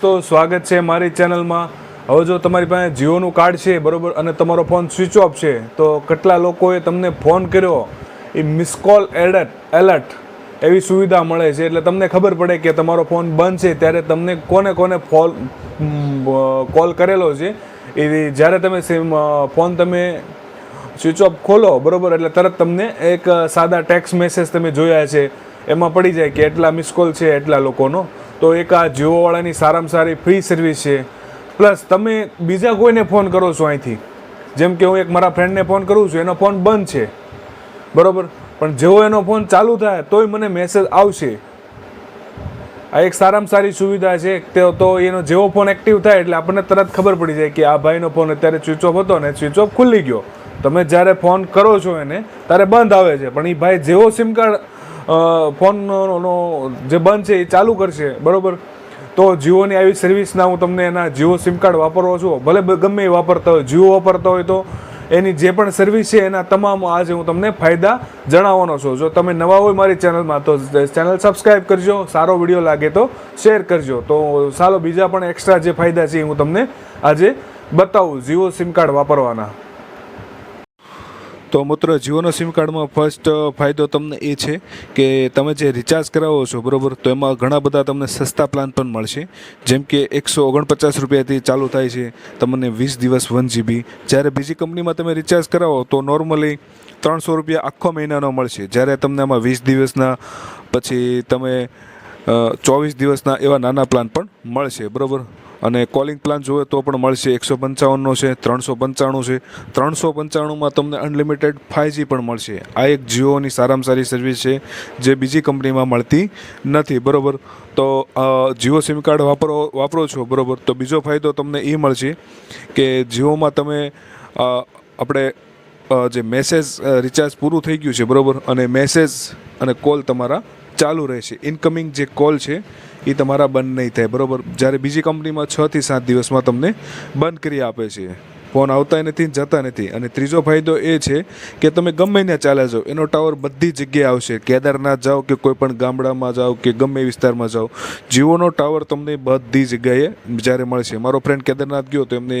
દોસ્તો, સ્વાગત છે મારી ચેનલમાં. હવે જો તમારી પાસે જીઓનું કાર્ડ છે, બરોબર, અને તમારો ફોન સ્વિચ ઓફ છે, તો કેટલા લોકોએ તમને ફોન કર્યો? એ મિસ કોલ એલર્ટ એલર્ટ, એવી સુવિધા મળે છે. એટલે તમને ખબર પડે કે તમારો ફોન બંધ છે, ત્યારે તમને કોને કોને ફોન કોલ કરેલો છે. એ જ્યારે તમે ફોન તમે સ્વિચ ઓફ ખોલો, બરોબર, એટલે તરત તમને એક સાદા ટેક્સ મેસેજ તમે જોયા છે. એમાં પડી જાય કે એટલા મિસ કોલ છે એટલા લોકોનો. તો એક આ જીઓવાળાની સારામાં સારી ફ્રી સર્વિસ છે. પ્લસ તમે બીજા કોઈને ફોન કરો છો અહીંથી. જેમ કે હું એક મારા ફ્રેન્ડને ફોન કરું છું, એનો ફોન બંધ છે. બરાબર? પણ જેવો એનો ફોન ચાલુ થાય, તોય મને મેસેજ આવશે. આ એક સારામાં સારી સુવિધા છે. તે એનો જેવો ફોન એક્ટિવ થાય એટલે આપણને તરત ખબર પડી જાય કે આ ભાઈનો ફોન અત્યારે સ્વિચ ઓફ હતો ને સ્વિચ ઓફ ખુલ્લી ગયો. તમે જ્યારે ફોન કરો છો એને, ત્યારે બંધ આવે છે. પણ એ ભાઈ જેવો સિમ કાર્ડ ફોનનો જે બંધ છે એ ચાલુ કરશે, બરાબર? તો જીઓની આવી સર્વિસના હું તમને એના જીઓ સિમ કાર્ડ વાપરવો છું. ભલે ગમે એ વાપરતા હોય, જીઓ વાપરતા હોય તો એની જે પણ સર્વિસ છે એના તમામ આજે હું તમને ફાયદા જણાવવાનો છું. જો તમે નવા હોય મારી ચેનલમાં તો ચેનલ સબસ્ક્રાઈબ કરજો. સારો વીડિયો લાગે તો શેર કરજો. તો સારો બીજા પણ એક્સ્ટ્રા જે ફાયદા છે એ હું તમને આજે બતાવું. જીઓ સિમ કાર્ડ વાપરવાના. તો મિત્રો, જીઓના સિમ કાર્ડમાં ફર્સ્ટ ફાયદો તમને એ છે કે તમે જે રિચાર્જ કરાવો છો, બરાબર, તો એમાં ઘણા બધા તમને સસ્તા પ્લાન પણ મળશે. જેમ કે એકસો ઓગણપચાસ રૂપિયાથી ચાલુ થાય છે, તમને વીસ દિવસ વન જીબી જ્યારે બીજી કંપનીમાં તમે રિચાર્જ કરાવો, તો નોર્મલી ત્રણસો રૂપિયા આખો મહિનાનો મળશે. જ્યારે તમને આમાં વીસ દિવસના, પછી તમે ચોવીસ દિવસના એવા નાના પ્લાન પણ મળશે, બરોબર. અને કોલિંગ પ્લાન જોવે તો પણ મળશે એકસો પંચાવનનો છે, ત્રણસો પંચાણું છે. ત્રણસો પંચાણુંમાં તમને અનલિમિટેડ ફાઇવજી પણ મળશે. આ એક જીઓની સારામાં સારી સર્વિસ છે, જે બીજી કંપનીમાં મળતી નથી. બરાબર? તો જીઓ સિમ કાર્ડ વાપરો વાપરો છો, બરાબર? તો બીજો ફાયદો તમને એ મળશે કે જીઓમાં તમે આપણે જે મેસેજ રિચાર્જ પૂરું થઈ ગયું છે, બરાબર? અને મેસેજ અને કોલ તમારા ચાલુ રહેશે. ઇનકમિંગ જે કોલ છે, એ તમારા બંધ નહીં થાય, બરોબર? જ્યારે બીજી કંપનીમાં છથી સાત દિવસમાં તમને બંધ કરી આપે છે. ફોન આવતા નથી જતા નથી. અને ત્રીજો ફાયદો એ છે કે તમે ગમે ત્યાં ચાલ્યા જાઓ, એનો ટાવર બધી જગ્યાએ આવશે. કેદારનાથ જાઓ કે કોઈ પણ ગામડામાં જાઓ કે ગમે વિસ્તારમાં જાઓ, જીઓનો ટાવર તમને બધી જગ્યાએ જ્યારે મળશે. મારો ફ્રેન્ડ કેદારનાથ ગયો તો એમને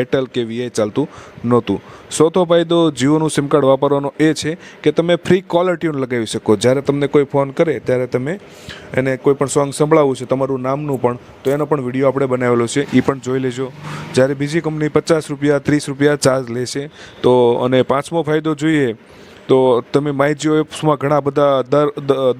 એરટેલ કે વીઆઈ ચાલતું નહોતું. ચોથો ફાયદો જીઓનું સિમ કાર્ડ વાપરવાનો એ છે કે તમે ફ્રી કોલર ટ્યુન લગાવી શકો. જ્યારે તમને કોઈ ફોન કરે ત્યારે તમે એને કોઈ પણ સોંગ સંભળાવવું છે, તમારું નામનું પણ, તો એનો પણ વીડિયો આપણે બનાવેલો છે એ પણ જોઈ લેજો. જ્યારે બીજી કંપની પચાસ રૂપિયા ત્રીસ રૂપિયા ચાર્જ લેશે. તો અને પાંચમો ફાયદો જોઈએ તો તમે માય જીઓ એપ્સમાં ઘણા બધા દર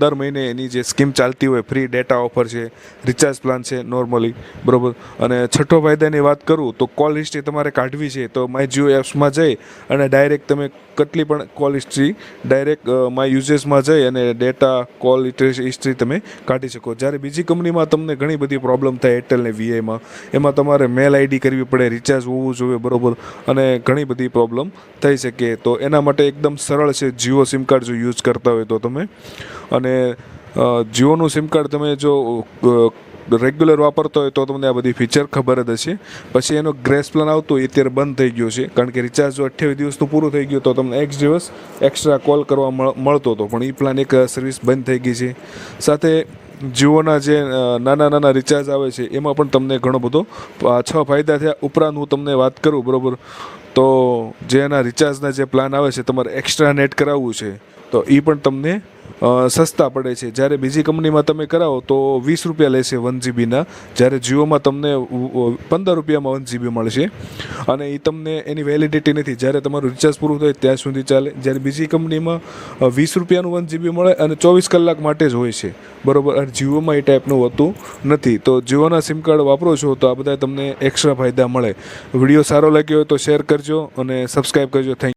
દર મહિને એની જે સ્કીમ ચાલતી હોય ફ્રી ડેટા ઓફર છે રિચાર્જ પ્લાન છે નોર્મલી બરોબર? અને છઠ્ઠો ફાયદાની વાત કરું, તો કોલ હિસ્ટ્રી તમારે કાઢવી છે, તો માય જીઓ એપ્સમાં જઈ અને ડાયરેક્ટ તમે કેટલી પણ કોલ હિસ્ટ્રી ડાયરેક્ટ માય યુઝર્સમાં જઈ અને ડેટા કોલ હિસ્ટ્રી તમે કાઢી શકો. જ્યારે બીજી કંપનીમાં તમને ઘણી બધી પ્રોબ્લેમ થાય એરટેલ ને વીઆઈમાં એમાં તમારે મેલ આઈડી કરવી પડે રિચાર્જ હોવું જોઈએ, બરોબર? અને ઘણી બધી પ્રોબ્લેમ થઈ શકે. તો એના માટે એકદમ સરળ છે, જીઓ સિમ કાર્ડ જો યુઝ કરતા હોય તો તમે. અને જીઓનું સિમ કાર્ડ તમે જો રેગ્યુલર વાપરતો હોય તો તમને આ બધી ફીચર ખબર જ હશે. પછી એનો ગ્રેસ પ્લાન આવતો એ અત્યારે બંધ થઈ ગયો છે. કારણ કે રિચાર્જ જો અઠ્યાવીસ દિવસનું પૂરું થઈ ગયું તો તમને એક દિવસ એક્સ્ટ્રા કોલ કરવા મળતો હતો. પણ એ પ્લાન એક સર્વિસ બંધ થઈ ગઈ છે. સાથે જીઓના જે નાના નાના રિચાર્જ આવે છે, એમાં પણ તમને ઘણો બધો છ ફાયદા થયા. ઉપરાંત હું તમને વાત કરું, બરોબર? તો જે એના રિચાર્જના જે પ્લાન આવે છે તમારે એક્સ્ટ્રા નેટ કરાવવું છે તો એ પણ તમને સસ્તા પડે છે. જ્યારે બીજી કંપનીમાં તમે કરાવો તો વીસ રૂપિયા લેશે વન જીબીના જ્યારે જીઓમાં તમને પંદર રૂપિયામાં વન જીબી મળશે. અને એ તમને એની વેલિડિટી નથી. જ્યારે તમારું રિચાર્જ પૂરું થાય ત્યાં સુધી ચાલે. જ્યારે બીજી કંપનીમાં વીસ રૂપિયાનું વન જીબી મળે અને ચોવીસ કલાક માટે જ હોય છે. બરાબર? અને જીઓમાં એ ટાઈપનું હોતું નથી. તો જીઓના સિમ કાર્ડ વાપરો છો તો આ બધા તમને એક્સ્ટ્રા ફાયદા મળે. વીડિયો સારો લાગ્યો હોય તો શેર કરજો અને સબસ્ક્રાઈબ કરજો. થેન્ક